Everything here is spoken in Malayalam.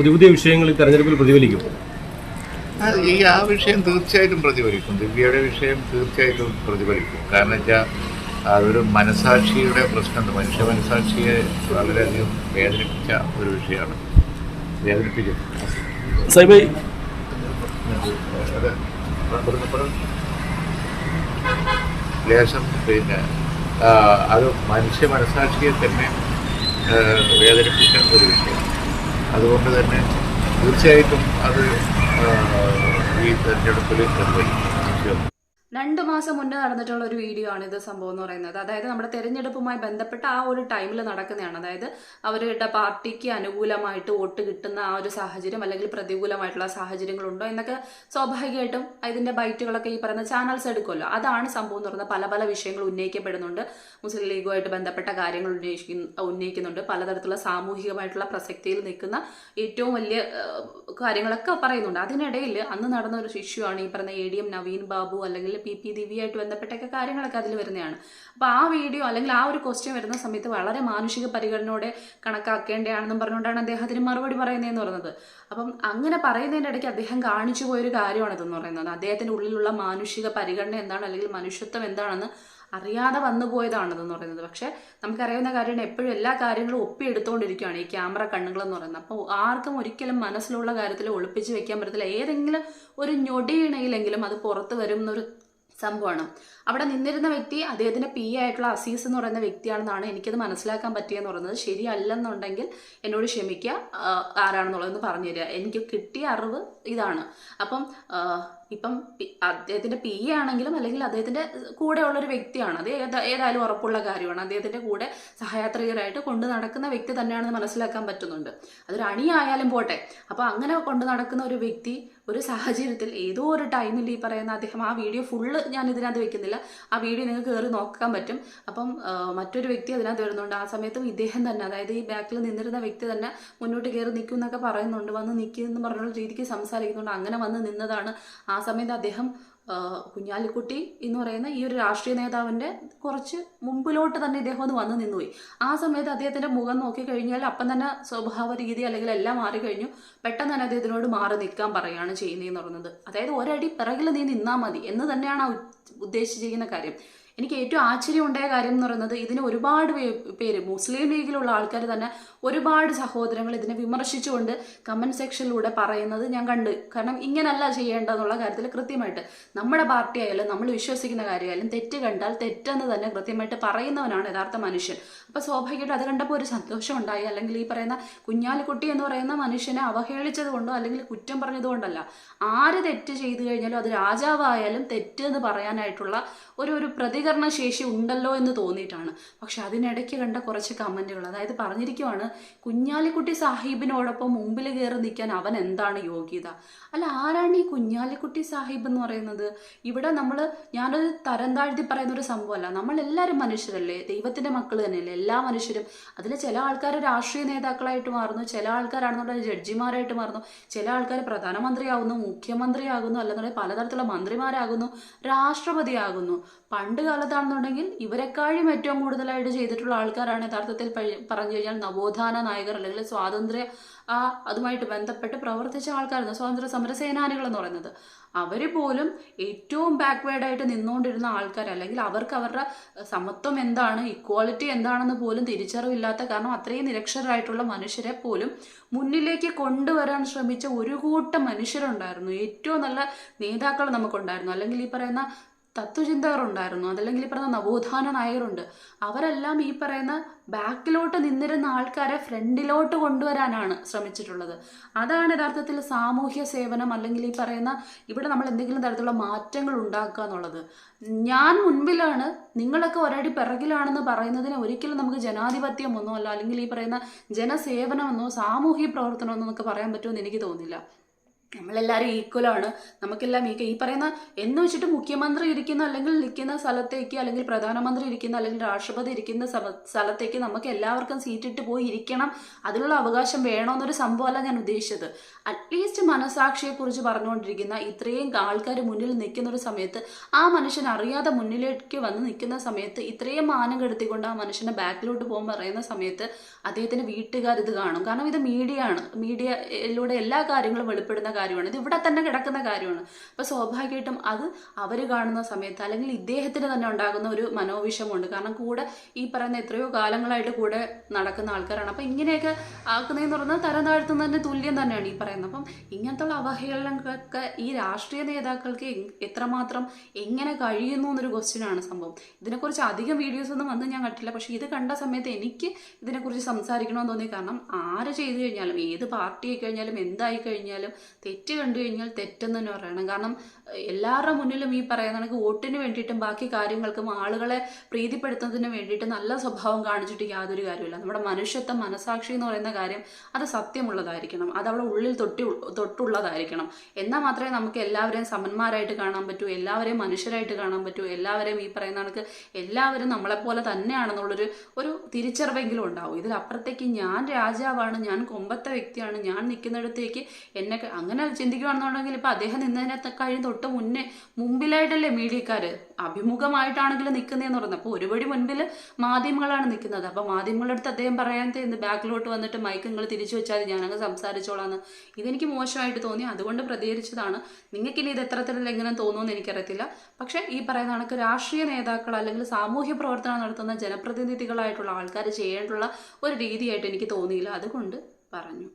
പുതിയ പുതിയ വിഷയങ്ങൾ ഈ തെരഞ്ഞെടുപ്പിൽ പ്രതിഫലിക്കും. ആ, ഈ ആ വിഷയം തീർച്ചയായിട്ടും പ്രതിഫലിക്കും. ദിവ്യയുടെ വിഷയം തീർച്ചയായിട്ടും പ്രതിഫലിക്കും. കാരണം വെച്ചാൽ അതൊരു മനസാക്ഷിയുടെ പ്രശ്നം മനുഷ്യ മനസാക്ഷിയെ വളരെയധികം വേദനിപ്പിച്ച ഒരു വിഷയമാണ്. വേദനിപ്പിക്കും സൈബൈ. ലേശം പിന്നെ അത് മനുഷ്യ മനസാക്ഷിയെ തന്നെ വേദനിപ്പിച്ച ഒരു വിഷയം അതുകൊണ്ട് തന്നെ തീർച്ചയായിട്ടും അത് ഈ തെരഞ്ഞെടുപ്പിൽ നിർവഹിക്കും. രണ്ട് മാസം മുന്നേ നടന്നിട്ടുള്ള ഒരു വീഡിയോ ആണ് ഇത് സംഭവം എന്ന് പറയുന്നത്. അതായത് നമ്മുടെ തെരഞ്ഞെടുപ്പുമായി ബന്ധപ്പെട്ട ആ ഒരു ടൈമിൽ നടക്കുന്നതാണ്. അതായത് അവരുടെ പാർട്ടിക്ക് അനുകൂലമായിട്ട് വോട്ട് കിട്ടുന്ന ആ ഒരു സാഹചര്യം അല്ലെങ്കിൽ പ്രതികൂലമായിട്ടുള്ള സാഹചര്യങ്ങളുണ്ടോ എന്നൊക്കെ സ്വാഭാവികമായിട്ടും ഇതിന്റെ ബൈറ്റുകളൊക്കെ ഈ പറയുന്ന ചാനൽസ് എടുക്കുമല്ലോ. അതാണ് സംഭവം എന്ന് പറയുന്നത്. പല പല വിഷയങ്ങൾ ഉന്നയിക്കപ്പെടുന്നുണ്ട്. മുസ്ലിം ലീഗുമായിട്ട് ബന്ധപ്പെട്ട കാര്യങ്ങൾ ഉന്നയിക്കുന്ന ഉന്നയിക്കുന്നുണ്ട്. പലതരത്തിലുള്ള സാമൂഹികമായിട്ടുള്ള പ്രസക്തിയിൽ നിൽക്കുന്ന ഏറ്റവും വലിയ കാര്യങ്ങളൊക്കെ പറയുന്നുണ്ട്. അതിനിടയിൽ അന്ന് നടന്ന ഒരു ഇഷ്യൂ ആണ് ഈ പറഞ്ഞ A D M Naveen Babu അല്ലെങ്കിൽ പി പി ദിവ്യയായിട്ട് ബന്ധപ്പെട്ടൊക്കെ കാര്യങ്ങളൊക്കെ അതിൽ വരുന്നതാണ്. അപ്പോൾ ആ വീഡിയോ അല്ലെങ്കിൽ ആ ഒരു ക്വസ്റ്റ്യൻ വരുന്ന സമയത്ത് വളരെ മാനുഷിക പരിഗണനയോടെ കണക്കാക്കേണ്ടതാണെന്നും പറഞ്ഞുകൊണ്ടാണ് അദ്ദേഹത്തിന് മറുപടി പറയുന്നതെന്ന് പറയുന്നത് അപ്പം അങ്ങനെ പറയുന്നതിന്റെ ഇടയ്ക്ക് അദ്ദേഹം കാണിച്ചു പോയൊരു കാര്യമാണ് ഇതെന്ന് പറയുന്നത്. അദ്ദേഹത്തിന്റെ ഉള്ളിലുള്ള മാനുഷിക പരിഗണന എന്താണ് അല്ലെങ്കിൽ മനുഷ്യത്വം എന്താണെന്ന് അറിയാതെ വന്നു പോയതാണെന്ന് പറയുന്നത്. പക്ഷേ നമുക്കറിയാവുന്ന കാര്യമാണ് എപ്പോഴും എല്ലാ കാര്യങ്ങളും ഒപ്പിയെടുത്തുകൊണ്ടിരിക്കുകയാണ് ഈ ക്യാമറ കണ്ണുകൾ എന്ന് പറയുന്നത്. അപ്പോൾ ആർക്കും ഒരിക്കലും മനസ്സിലുള്ള കാര്യത്തിൽ ഒളിപ്പിച്ച് വെക്കാൻ പറ്റത്തില്ല. ഏതെങ്കിലും ഒരു ഞൊടിയിണയിലെങ്കിലും അത് പുറത്ത് വരും എന്നൊരു സംഭവമാണ്. അവിടെ നിന്നിരുന്ന വ്യക്തി അദ്ദേഹത്തിന്റെ പി ആയിട്ടുള്ള അസീസ് എന്ന് പറയുന്ന വ്യക്തിയാണെന്നാണ് എനിക്കത് മനസ്സിലാക്കാൻ പറ്റിയെന്ന് പറയുന്നത്. ശരിയല്ലെന്നുണ്ടെങ്കിൽ എന്നോട് ക്ഷമിക്കുക ആരാണെന്നുള്ളതെന്ന് പറഞ്ഞു തരിക എനിക്ക് കിട്ടിയ അറിവ് ഇതാണ്. അപ്പം ഇപ്പം അദ്ദേഹത്തിന്റെ പി എ ആണെങ്കിലും അല്ലെങ്കിൽ അദ്ദേഹത്തിന്റെ കൂടെ ഉള്ളൊരു വ്യക്തിയാണ്. അത് ഏതാ ഏതായാലും ഉറപ്പുള്ള കാര്യമാണ്. അദ്ദേഹത്തിന്റെ കൂടെ സഹയാത്രികരായിട്ട് കൊണ്ട് നടക്കുന്ന വ്യക്തി തന്നെയാണെന്ന് മനസ്സിലാക്കാൻ പറ്റുന്നുണ്ട്. അതൊരു അണിയായാലും പോട്ടെ. അപ്പോൾ അങ്ങനെ കൊണ്ട് നടക്കുന്ന ഒരു വ്യക്തി ഒരു സാഹചര്യത്തിൽ ഏതോ ഒരു ടൈമിൽ ഈ പറയുന്ന അദ്ദേഹം ആ വീഡിയോ ഫുള്ള് ഞാൻ ഇതിനകത്ത് വെക്കുന്നില്ല. ആ വീഡിയോ നിങ്ങൾക്ക് കയറി നോക്കാൻ പറ്റും. അപ്പം മറ്റൊരു വ്യക്തി അതിനകത്ത് വരുന്നുണ്ട്. ആ സമയത്തും ഇദ്ദേഹം തന്നെ അതായത് ഈ ബാക്കിൽ നിന്നിരുന്ന വ്യക്തി തന്നെ മുന്നോട്ട് കയറി നിൽക്കും എന്നൊക്കെ പറയുന്നുണ്ട്. വന്ന് നിൽക്കുമെന്ന് പറഞ്ഞുള്ള രീതിക്ക് സംസാരിക്കുന്നുണ്ട്. അങ്ങനെ വന്ന് നിന്നതാണ് ആ സമയത്ത് അദ്ദേഹം കുഞ്ഞാലിക്കുട്ടി എന്ന് പറയുന്ന ഈ ഒരു രാഷ്ട്രീയ നേതാവിന്റെ കുറച്ച് മുമ്പിലോട്ട് തന്നെ ഇദ്ദേഹം ഒന്ന് വന്ന് നിന്നുപോയി. ആ സമയത്ത് അദ്ദേഹത്തിന്റെ മുഖം നോക്കി കഴിഞ്ഞാൽ അപ്പം തന്നെ സ്വഭാവ രീതി അല്ലെങ്കിൽ എല്ലാം മാറിക്കഴിഞ്ഞു. പെട്ടെന്ന് തന്നെ അദ്ദേഹത്തിനോട് മാറി നിൽക്കാൻ പറയുകയാണ് ചെയ്യുന്നതെന്ന് പറയുന്നത്. അതായത് ഒരടി പിറകിൽ നീ നിന്നാൽ മതി എന്ന് തന്നെയാണ് ഉദ്ദേശിച്ചിരിക്കുന്ന കാര്യം. എനിക്ക് ഏറ്റവും ആശ്ചര്യം ഉണ്ടായ കാര്യം എന്ന് പറയുന്നത് ഇതിന് ഒരുപാട് പേര് മുസ്ലിം ലീഗിലുള്ള ആൾക്കാർ തന്നെ ഒരുപാട് സഹോദരങ്ങൾ ഇതിനെ വിമർശിച്ചുകൊണ്ട് കമന്റ് സെക്ഷനിലൂടെ പറയുന്നത് ഞാൻ കണ്ട്. കാരണം ഇങ്ങനല്ല ചെയ്യേണ്ടതെന്നുള്ള കാര്യത്തിൽ കൃത്യമായിട്ട് നമ്മുടെ പാർട്ടി ആയാലും നമ്മൾ വിശ്വസിക്കുന്ന കാര്യമായാലും തെറ്റ് കണ്ടാൽ തെറ്റെന്ന് തന്നെ കൃത്യമായിട്ട് പറയുന്നവനാണ് യഥാർത്ഥ മനുഷ്യൻ. അപ്പോൾ സ്വാഭാവികമായിട്ട് അത് കണ്ടപ്പോൾ ഒരു സന്തോഷം ഉണ്ടായി അല്ലെങ്കിൽ ഈ പറയുന്ന കുഞ്ഞാലിക്കുട്ടി എന്ന് പറയുന്ന മനുഷ്യനെ അവഹേളിച്ചത് കൊണ്ടോ അല്ലെങ്കിൽ കുറ്റം പറഞ്ഞതുകൊണ്ടല്ല ആര് തെറ്റ് ചെയ്തു കഴിഞ്ഞാലും അത് രാജാവായാലും തെറ്റ് എന്ന് പറയാനായിട്ടുള്ള ഒരു ഒരു പ്രതികരണ ശേഷി ഉണ്ടല്ലോ എന്ന് തോന്നിയിട്ടാണ്. പക്ഷെ അതിനിടയ്ക്ക് കണ്ട കുറച്ച് കമന്റുകൾ അതായത് പറഞ്ഞിരിക്കുവാണ് കുഞ്ഞാലിക്കുട്ടി സാഹിബിനോടൊപ്പം മുമ്പിൽ കയറി നിൽക്കാൻ അവൻ എന്താണ് യോഗ്യത? അല്ല ആരാണ് ഈ കുഞ്ഞാലിക്കുട്ടി സാഹിബ് എന്ന് പറയുന്നത്? ഇവിടെ നമ്മൾ ഞാനൊരു തരം താഴ്ത്തി പറയുന്ന ഒരു സംഭവമല്ല. നമ്മളെല്ലാവരും മനുഷ്യരല്ലേ? ദൈവത്തിന്റെ മക്കൾ തന്നെയല്ലേ? എല്ലാ മനുഷ്യരും. അതിൽ ചില ആൾക്കാർ രാഷ്ട്രീയ നേതാക്കളായിട്ട് മാറുന്നു ചില ആൾക്കാരാണെന്നുണ്ടെങ്കിൽ ജഡ്ജിമാരായിട്ട് മാറുന്നു ചില ആൾക്കാർ പ്രധാനമന്ത്രിയാകുന്നു മുഖ്യമന്ത്രിയാകുന്നു അല്ലെന്നുണ്ടെങ്കിൽ പലതരത്തിലുള്ള മന്ത്രിമാരാകുന്നു രാഷ്ട്രപതിയാകുന്നു. പണ്ട് കാലത്താണെന്നുണ്ടെങ്കിൽ ഇവരെക്കാളും ഏറ്റവും കൂടുതലായിട്ട് ചെയ്തിട്ടുള്ള ആൾക്കാരാണ് യഥാർത്ഥത്തിൽ പറഞ്ഞു കഴിഞ്ഞാൽ നവോത്ഥാന നായകർ അല്ലെങ്കിൽ സ്വാതന്ത്ര്യ ആ അതുമായിട്ട് ബന്ധപ്പെട്ട് പ്രവർത്തിച്ച ആൾക്കാരാണ്. സ്വാതന്ത്ര്യ സമര സേനാനികൾ എന്ന് പറയുന്നത്. അവർ പോലും ഏറ്റവും ബാക്ക്വേർഡായിട്ട് നിന്നുകൊണ്ടിരുന്ന ആൾക്കാർ അല്ലെങ്കിൽ അവർക്ക് അവരുടെ സമത്വം എന്താണ് ഇക്വാളിറ്റി എന്താണെന്ന് പോലും തിരിച്ചറിവില്ലാത്ത കാരണം അത്രയും നിരക്ഷരായിട്ടുള്ള മനുഷ്യരെ പോലും മുന്നിലേക്ക് കൊണ്ടുവരാൻ ശ്രമിച്ച ഒരു കൂട്ടം മനുഷ്യരുണ്ടായിരുന്നു. ഏറ്റവും നല്ല നേതാക്കൾ നമുക്കുണ്ടായിരുന്നു. അല്ലെങ്കിൽ ഈ പറയുന്ന തത്വചിന്തകർ ഉണ്ടായിരുന്നു അതല്ലെങ്കിൽ ഈ പറയുന്ന നവോത്ഥാന നായകരുണ്ട്. അവരെല്ലാം ഈ പറയുന്ന ബാക്കിലോട്ട് നിന്നിരുന്ന ആൾക്കാരെ ഫ്രണ്ടിലോട്ട് കൊണ്ടുവരാനാണ് ശ്രമിച്ചിട്ടുള്ളത്. അതാണ് യഥാർത്ഥത്തിൽ സാമൂഹ്യ സേവനം അല്ലെങ്കിൽ ഈ പറയുന്ന ഇവിടെ നമ്മൾ എന്തെങ്കിലും തരത്തിലുള്ള മാറ്റങ്ങൾ ഉണ്ടാക്കുക എന്നുള്ളത്. ഞാൻ മുൻപിലാണ് നിങ്ങളൊക്കെ ഒരടി പിറകിലാണെന്ന് പറയുന്നതിന് ഒരിക്കലും നമുക്ക് ജനാധിപത്യമൊന്നോ അല്ല അല്ലെങ്കിൽ ഈ പറയുന്ന ജനസേവനമെന്നോ സാമൂഹ്യ പ്രവർത്തനമെന്നോ നമുക്ക് പറയാൻ പറ്റുമെന്ന് എനിക്ക് തോന്നുന്നില്ല നമ്മളെല്ലാവരും ഈക്വലാണ് നമുക്കെല്ലാം ഈ ഈ പറയുന്ന എന്ന് വെച്ചിട്ട് മുഖ്യമന്ത്രി ഇരിക്കുന്ന അല്ലെങ്കിൽ നിൽക്കുന്ന സ്ഥലത്തേക്ക് അല്ലെങ്കിൽ പ്രധാനമന്ത്രി ഇരിക്കുന്ന അല്ലെങ്കിൽ രാഷ്ട്രപതി ഇരിക്കുന്ന സ്ഥലത്തേക്ക് നമുക്ക് എല്ലാവർക്കും സീറ്റിട്ട് പോയി ഇരിക്കണം. അതിനുള്ള അവകാശം വേണമെന്നൊരു സംഭവമല്ല ഞാൻ ഉദ്ദേശിച്ചത്. അറ്റ്ലീസ്റ്റ് മനസാക്ഷിയെക്കുറിച്ച് പറഞ്ഞുകൊണ്ടിരിക്കുന്ന ഇത്രയും ആൾക്കാർ മുന്നിൽ നിൽക്കുന്ന ഒരു സമയത്ത് ആ മനുഷ്യൻ അറിയാതെ മുന്നിലേക്ക് വന്ന് നിൽക്കുന്ന സമയത്ത് ഇത്രയും മാനം കെടുത്തിക്കൊണ്ട് ആ മനുഷ്യനെ ബാക്കിലോട്ട് പോകാൻ പറയുന്ന സമയത്ത് അദ്ദേഹത്തിന്റെ വീട്ടുകാർ ഇത് കാണും. കാരണം ഇത് മീഡിയ ആണ്. മീഡിയയിലൂടെ എല്ലാ കാര്യങ്ങളും വെളിപ്പെടുന്ന കാര്യമാണ്. ഇത് ഇവിടെ തന്നെ കിടക്കുന്ന കാര്യമാണ്. അപ്പോൾ സ്വാഭാവികമായിട്ടും അത് അവർ കാണുന്ന സമയത്ത് അല്ലെങ്കിൽ ഇദ്ദേഹത്തിന് തന്നെ ഉണ്ടാകുന്ന ഒരു മനോവിഷമുണ്ട് കാരണം കൂടെ ഈ പറയുന്ന എത്രയോ കാലങ്ങളായിട്ട് കൂടെ നടക്കുന്ന ആൾക്കാരാണ്. അപ്പോൾ ഇങ്ങനെയൊക്കെ ആക്കുന്നതെന്ന് പറഞ്ഞാൽ തരം താഴ്ത്തുന്നതിന് തുല്യം തന്നെയാണ് ഈ പറയുന്നത്. അപ്പം ഇങ്ങനത്തുള്ള അവഹേളനങ്ങളൊക്കെ ഈ രാഷ്ട്രീയ നേതാക്കൾക്ക് എത്രമാത്രം എങ്ങനെ കഴിയുന്നു എന്നൊരു ക്വസ്റ്റ്യനാണ് സംഭവം. ഇതിനെക്കുറിച്ച് അധികം വീഡിയോസ് ഒന്നും വന്ന് ഞാൻ കണ്ടില്ല പക്ഷേ ഇത് കണ്ട സമയത്ത് എനിക്ക് ഇതിനെക്കുറിച്ച് സംസാരിക്കണമെന്ന് തോന്നി. കാരണം ആര് ചെയ്തു കഴിഞ്ഞാലും ഏത് പാർട്ടി ആയി കഴിഞ്ഞാലും എന്തായി കഴിഞ്ഞാലും തെറ്റ് കണ്ടു കഴിഞ്ഞാൽ തെറ്റെന്ന് തന്നെ പറയണം. കാരണം എല്ലാവരുടെ മുന്നിലും ഈ പറയുന്ന കണക്ക് വോട്ടിന് വേണ്ടിയിട്ടും ബാക്കി കാര്യങ്ങൾക്കും ആളുകളെ പ്രീതിപ്പെടുത്തുന്നതിന് വേണ്ടിയിട്ട് നല്ല സ്വഭാവം കാണിച്ചിട്ട് യാതൊരു കാര്യമില്ല നമ്മുടെ മനുഷ്യത്വം മനസാക്ഷി എന്ന് പറയുന്ന കാര്യം അത് സത്യമുള്ളതായിരിക്കണം. അത് അവിടെ ഉള്ളിൽ തൊട്ടി തൊട്ടുള്ളതായിരിക്കണം. എന്നാൽ മാത്രമേ നമുക്ക് എല്ലാവരെയും സമന്മാരായിട്ട് കാണാൻ പറ്റൂ എല്ലാവരെയും മനുഷ്യരായിട്ട് കാണാൻ പറ്റൂ എല്ലാവരെയും ഈ പറയുന്ന കണക്ക് എല്ലാവരും നമ്മളെപ്പോലെ തന്നെയാണെന്നുള്ളൊരു ഒരു തിരിച്ചറിവെങ്കിലും ഉണ്ടാവും. ഇതിലപ്പുറത്തേക്ക് ഞാൻ രാജാവാണ് ഞാൻ കൊമ്പത്തെ വ്യക്തിയാണ് ഞാൻ നിൽക്കുന്നിടത്തേക്ക് എന്നെ ക- അങ്ങനെ ചിന്തിക്കുകയാണെന്നുണ്ടെങ്കിൽ ഇപ്പം അദ്ദേഹം നിന്നതിനെ കഴിഞ്ഞ തൊട്ട് മുന്നേ മുമ്പിലായിട്ടല്ലേ മീഡിയക്കാർ അഭിമുഖമായിട്ടാണെങ്കിലും നിൽക്കുന്നതെന്ന് പറയുന്നത്. അപ്പോൾ ഒരുപടി മുൻപിൽ മാധ്യമങ്ങളാണ് നിൽക്കുന്നത് അപ്പോൾ മാധ്യമങ്ങളുടെ അടുത്ത് അദ്ദേഹം പറയാൻ തന്നെ ബാക്കിലോട്ട് വന്നിട്ട് മൈക്ക് നിങ്ങൾ തിരിച്ചു വെച്ചാൽ ഞാനങ്ങ് സംസാരിച്ചോളാന്ന്. ഇതെനിക്ക് മോശമായിട്ട് തോന്നി. അതുകൊണ്ട് പ്രതികരിച്ചതാണ്. നിങ്ങൾക്കിനി ഇത് എത്രത്തിൽ എങ്ങനെ തോന്നുമെന്ന് എനിക്കറിയത്തില്ല. പക്ഷേ ഈ പറയുന്ന കണക്ക് രാഷ്ട്രീയ നേതാക്കൾ അല്ലെങ്കിൽ സാമൂഹ്യ പ്രവർത്തനം നടത്തുന്ന ജനപ്രതിനിധികളായിട്ടുള്ള ആൾക്കാർ ചെയ്യേണ്ടുള്ള ഒരു രീതിയായിട്ട് എനിക്ക് തോന്നിയില്ല. അതുകൊണ്ട് പറഞ്ഞു.